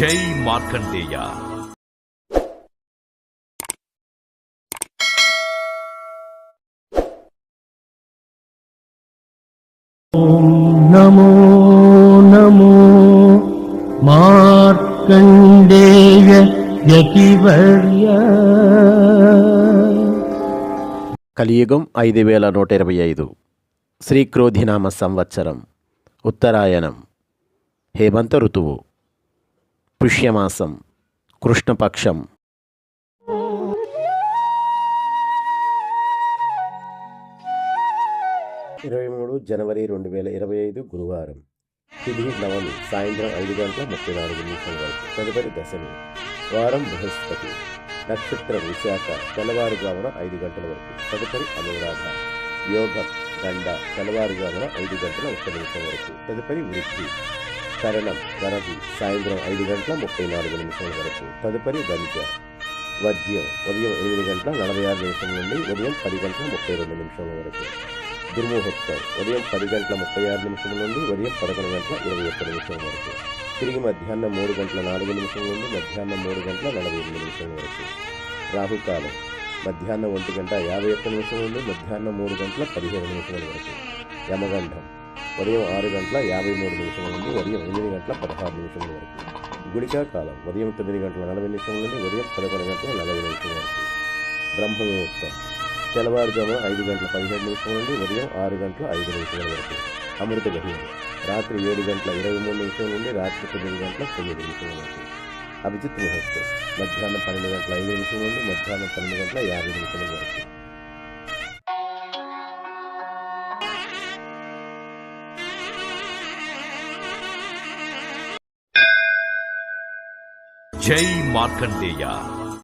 జై మార్కండేయ. నమో నమో మార్కండేయ యతివర్య. కలియుగం ఐదు వేల నూట ఇరవై ఐదు. శ్రీక్రోధినామ సంవత్సరం. ఉత్తరాయణం. హేమంత ఋతువు. పుష్యమాసం కృష్ణపక్షం. ఇరవై మూడు జనవరి రెండు వేల ఇరవై ఐదు గురువారం. తిథి నవమి సాయంత్రం ఐదు గంటల ముప్పై నాలుగు నిమిషం వరకు తదుపరి దశమి వారం బృహస్పతి నక్షత్రం విశాఖ తెల్లవారుజామున ఐదు గంటల వరకు తదుపరి అనురాధ యోగం గండ తెల్లవారుజామున ఐదు గంటల ఒక్క నిమిషం వరకు తదుపరి వృద్ధి తరణం వరది సాయంత్రం ఐదు గంటల ముప్పై నాలుగు నిమిషాల వరకు. తదుపరి దంజ వద్యం ఉదయం ఎనిమిది గంటల నలభై ఆరు నిమిషం నుండి ఉదయం పది గంటల ముప్పై రెండు నిమిషాల వరకు. దుర్ముహూర్తం ఉదయం పది గంటల ముప్పై ఆరు నిమిషం నుండి ఉదయం పదకొండు గంటల ఇరవై ఒక్క నిమిషం వరకు. తిరిగి మధ్యాహ్నం మూడు గంటల నాలుగు నిమిషం నుండి మధ్యాహ్నం మూడు గంటల నలభై ఎనిమిది నిమిషం వరకు. రాహుకాలం మధ్యాహ్నం ఒంటి గంట యాభై ఒక్క నిమిషం నుండి మధ్యాహ్నం మూడు గంటల పదిహేను నిమిషాల వరకు. యమగంధం ఉదయం ఆరు గంటల యాభై మూడు నిమిషం నుండి ఉదయం ఎనిమిది గంటల పదహారు నిమిషం వరకు. గుడికా కాలం ఉదయం తొమ్మిది గంటల నలభై నిమిషం నుండి ఉదయం పదకొండు గంటల నలభై నిమిషం వరకు. బ్రహ్మముహూర్తం. తెల్లవారుజామున ఐదు గంటల పదిహేడు నిమిషం నుండి ఉదయం ఆరు గంటల ఐదు నిమిషాల వరకు. అమృత గహీరం రాత్రి ఏడు గంటల ఇరవై మూడు నిమిషం నుండి రాత్రి తొమ్మిది గంటల తొమ్మిది నిమిషాల వరకు. అభిజిత్ ముహూర్తం. మధ్యాహ్నం పన్నెండు గంటల ఐదు నిమిషం నుండి మధ్యాహ్నం పన్నెండు గంటల యాభై నిమిషాల వరకు. జై మార్కండేయ.